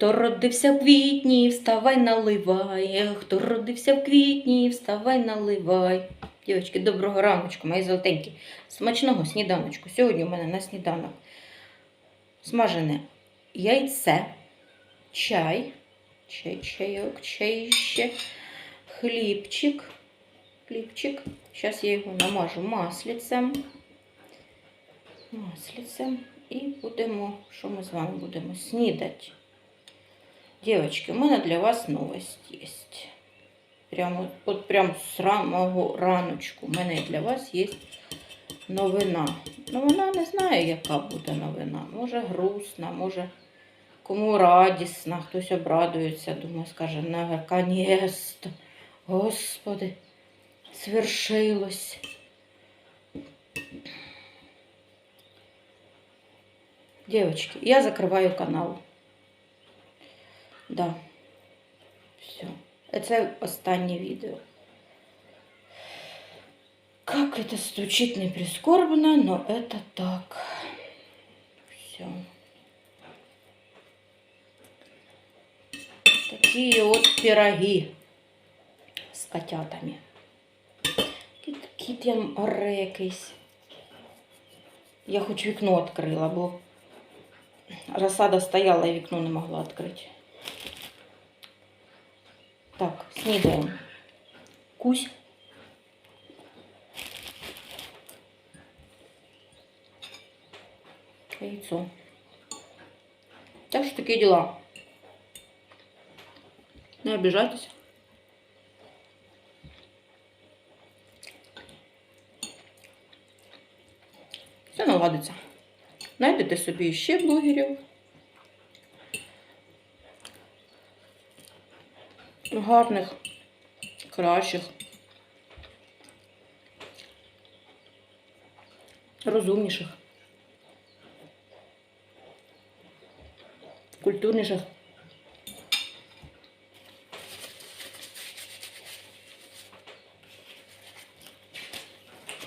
Хто родився в квітні, вставай, наливай. Хто родився в квітні, вставай, наливай. Дівчатки, доброго раночку, мої золотенькі. Смачного сніданочку. Сьогодні у мене на сніданок смажене яйце, чай, чай, чайок, чай ще, хлібчик, хлібчик. Зараз я його намажу маслицем. Маслицем. І будемо, що ми з вами будемо снідати. Девочки, у мене для вас новость є. Прямо, от прям з самого раночку у мене для вас є новина. Новина не знаю, яка буде новина. Може грустна, може кому радісна, хтось обрадується, думаю, скаже, наконец-то, Господи, свершилось. Девочки, я закриваю канал. Да. Все. Це останнє відео. Как это звучит не прискорбно, но это так. Все. Такие вот пироги з котятами. Кіт, кіт я оре якийсь. Я хоч вікно відкрила, бо розсада стояла і вікно не могла відкрити. Так, снідаємо. Кусь. Яйцо. Так что такие дела. Не обижайтесь. Все наладиться. Знайдете собі ще блогерів. Гарних, кращих, розумніших, культурніших.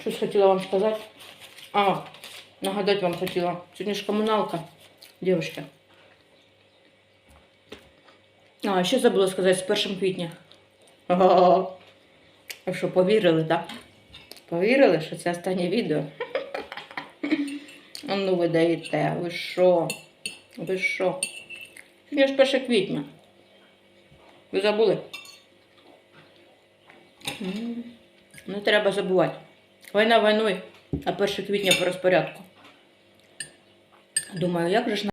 Щось хотіла вам сказати. А, нагадати вам хотіла. Сьогодні ж комуналка, дівчатки. А, ще забула сказати з 1 квітня. А що, повірили, так? Повірили, що це останнє відео? А ну ви даєте, ви що? Ви що? Сьогодні ж 1 квітня. Ви забули? Не треба забувати. Війна війною, а 1 квітня по розпорядку. Думаю, як же ж